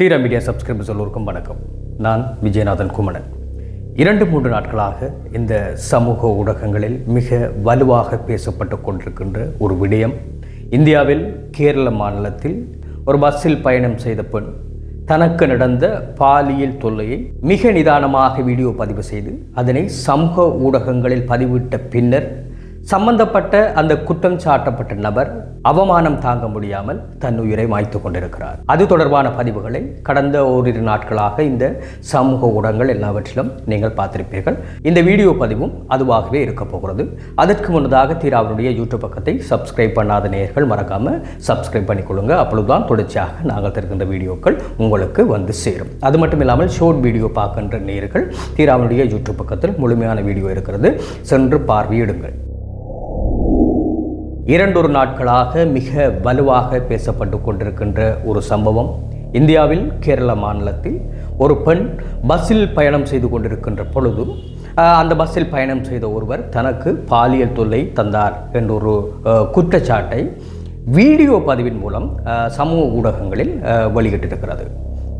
தீர media subscribers எல்லோருக்கும் வணக்கம். நான் விஜயநாதன் குமணன். இரண்டு மூன்று நாட்களாக இந்த சமூக ஊடகங்களில் மிக வலுவாக பேசப்பட்டு கொண்டிருக்கின்ற ஒரு விடயம். இந்தியாவில் கேரள மாநிலத்தில் ஒரு பஸ்ஸில் பயணம் செய்த பெண் தனக்கு நடந்த பாலியல் தொல்லையை மிக நிதானமாக வீடியோ பதிவு செய்து அதனை சமூக ஊடகங்களில் பதிவிட்ட பின்னர் சம்பந்தப்பட்ட அந்த குற்றம் சாட்டப்பட்ட நபர் அவமானம் தாங்க முடியாமல் தன் உயிரை மாய்த்து கொண்டிருக்கிறார். அது தொடர்பான பதிவுகளை கடந்த ஓரிரு நாட்களாக இந்த சமூக ஊடகங்கள் எல்லாவற்றிலும் நீங்கள் பார்த்திருப்பீர்கள். இந்த வீடியோ பதிவும் அதுவாகவே இருக்க போகிறது. அதற்கு முன்னதாக தீராவனுடைய யூடியூப் பக்கத்தை சப்ஸ்கிரைப் பண்ணாத நேயர்கள் மறக்காம சப்ஸ்கிரைப் பண்ணிக்கொள்ளுங்க அப்பொழுதுதான் தொடர்ச்சியாக நாங்கள் தருகின்ற வீடியோக்கள் உங்களுக்கு வந்து சேரும். அது மட்டும் இல்லாமல் ஷோர்ட் வீடியோ பார்க்கின்ற நேயர்கள் தீராவனுடைய யூடியூப் பக்கத்தில் முழுமையான வீடியோ இருக்கிறது சென்று பார்வையிடுங்கள். இரண்டொரு நாட்களாக மிக வலுவாக பேசப்பட்டு கொண்டிருக்கின்ற ஒரு சம்பவம். இந்தியாவில் கேரள மாநிலத்தில் ஒரு பெண் பஸ்ஸில் பயணம் செய்து கொண்டிருக்கின்ற பொழுது அந்த பஸ்ஸில் பயணம் செய்த ஒருவர் தனக்கு பாலியல் தொல்லை தந்தார் என்ற ஒரு குற்றச்சாட்டை வீடியோ பதிவின் மூலம் சமூக ஊடகங்களில் வெளியிட்டிருக்கிறது.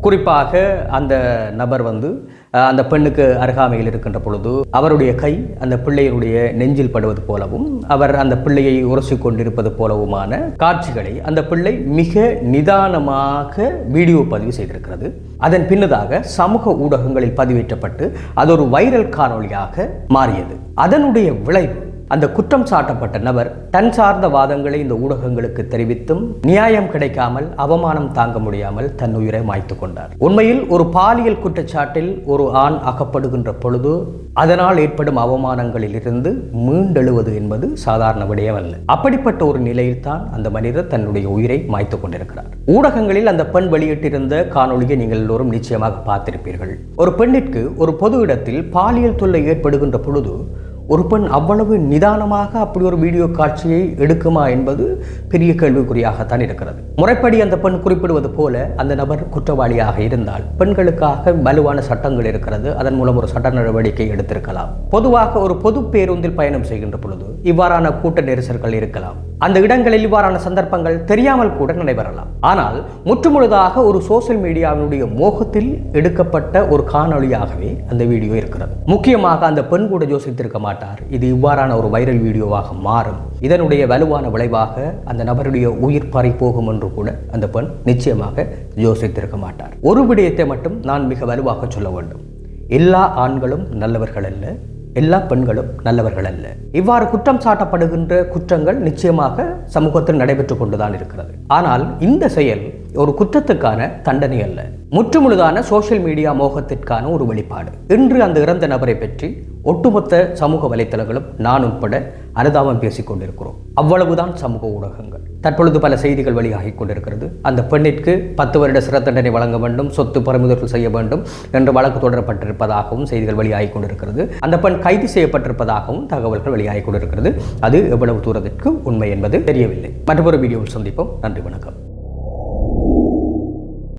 குறிப்பாக அந்த நபர் வந்து அந்த பெண்ணுக்கு அருகாமையில் இருக்கின்ற பொழுது அவருடைய கை அந்த பிள்ளையினுடைய நெஞ்சில் படுவது போலவும் அவர் அந்த பிள்ளையை உரசி கொண்டிருப்பது போலவுமான காட்சிகளை அந்த பிள்ளை மிக நிதானமாக வீடியோ பதிவு செய்திருக்கிறது. அதன் பின்னதாக சமூக ஊடகங்களில் பதிவேற்றப்பட்டு அது ஒரு வைரல் காணொலியாக மாறியது. அதனுடைய விளைவு அந்த குற்றம் சாட்டப்பட்ட நபர் தன் சார்ந்த வாதங்களை இந்த ஊடகங்களுக்கு தெரிவித்தும் நியாயம் கிடைக்காமல் அவமானம் தாங்க முடியாமல் தன் உயிரை மாய்த்து கொண்டார். உண்மையில் ஒரு பாலியல் குற்றச்சாட்டில் ஒரு ஆண் அகப்படுகின்ற பொழுது அதனால் ஏற்படும் அவமானங்களில் இருந்து மீண்டெழுவது என்பது சாதாரண விடயமல்ல. அப்படிப்பட்ட ஒரு நிலையில்தான் அந்த மனிதர் தன்னுடைய உயிரை மாய்த்து கொண்டிருக்கிறார். ஊடகங்களில் அந்த பெண் வெளியிட்டிருந்த காணொளியை நீங்கள் எல்லோரும் நிச்சயமாக பார்த்திருப்பீர்கள். ஒரு பெண்ணிற்கு ஒரு பொது இடத்தில் பாலியல் தொல்லை ஏற்படுகின்ற பொழுது ஒரு பெண் அவ்வளவு நிதானமாக அப்படி ஒரு வீடியோ காட்சியை எடுக்குமா என்பது பெரிய கேள்விக்குறியாகத்தான் இருக்கிறது. முறைப்படி அந்த பெண் குறிப்பிடுவது போல அந்த நபர் குற்றவாளியாக இருந்தால் பெண்களுக்காக வலுவான சட்டங்கள் இருக்கிறது. அதன் மூலம் ஒரு சட்ட நடவடிக்கை எடுத்திருக்கலாம். பொதுவாக ஒரு பொது பேருந்தில் பயணம் செய்கின்ற பொழுது இவ்வாறான கூட்ட நெரிசல்கள் இருக்கலாம். அந்த இடங்களில் இவ்வாறான சந்தர்ப்பங்கள் தெரியாமல் கூட நடைபெறலாம். ஆனால் முற்றுமுழுதாக ஒரு சோசியல் மீடியாவினுடைய மோகத்தில் எடுக்கப்பட்ட ஒரு காணொளியாகவே அந்த வீடியோ இருக்கிறது. முக்கியமாக அந்த பெண் கூட யோசித்திருக்க மாட்டார். இது இவ்வாறான ஒரு வைரல் வீடியோவாக மாறும். இதனுடைய வலுவான விளைவாக அந்த நபருடைய உயிர் பறை போகும் என்று கூட அந்த பெண் நிச்சயமாக யோசித்திருக்க மாட்டார். ஒரு விடயத்தை மட்டும் நான் மிக வலுவாக சொல்ல வேண்டும். எல்லா ஆண்களும் நல்லவர்கள் அல்ல எல்லா பெண்களும் நல்லவர்கள் அல்ல. இவ்வாறு குற்றம் சாட்டப்படுகின்ற குற்றங்கள் நிச்சயமாக சமூகத்தில் நடைபெற்றுக் கொண்டுதான் இருக்கிறது. ஆனால் இந்த செயல் ஒரு குற்றத்துக்கான தண்டனை அல்ல. முற்றுமுழுதான சோஷியல் மீடியா மோகத்திற்கான ஒரு வெளிப்பாடு. இன்று அந்த இறந்த நபரை பற்றி ஒட்டுமொத்த சமூக வலைத்தளங்களும் நான் உட்பட அனுதாபம் பேசிக் கொண்டிருக்கிறோம். அவ்வளவுதான் சமூக ஊடகங்கள். தற்பொழுது பல செய்திகள் வெளியாகிக் கொண்டிருக்கிறது. அந்த பெண்ணிற்கு பத்து வருட சிறை தண்டனை வழங்க வேண்டும் சொத்து பறிமுதல் செய்ய வேண்டும் என்று வழக்கு தொடரப்பட்டிருப்பதாகவும் செய்திகள் வெளியாகிக் கொண்டிருக்கிறது. அந்த பெண் கைது செய்யப்பட்டிருப்பதாகவும் தகவல்கள் வெளியாகிக் கொண்டிருக்கிறது. அது எவ்வளவு தூரத்திற்கு உண்மை என்பது தெரியவில்லை. மற்றொரு வீடியோவில் சந்திப்போம். நன்றி வணக்கம்.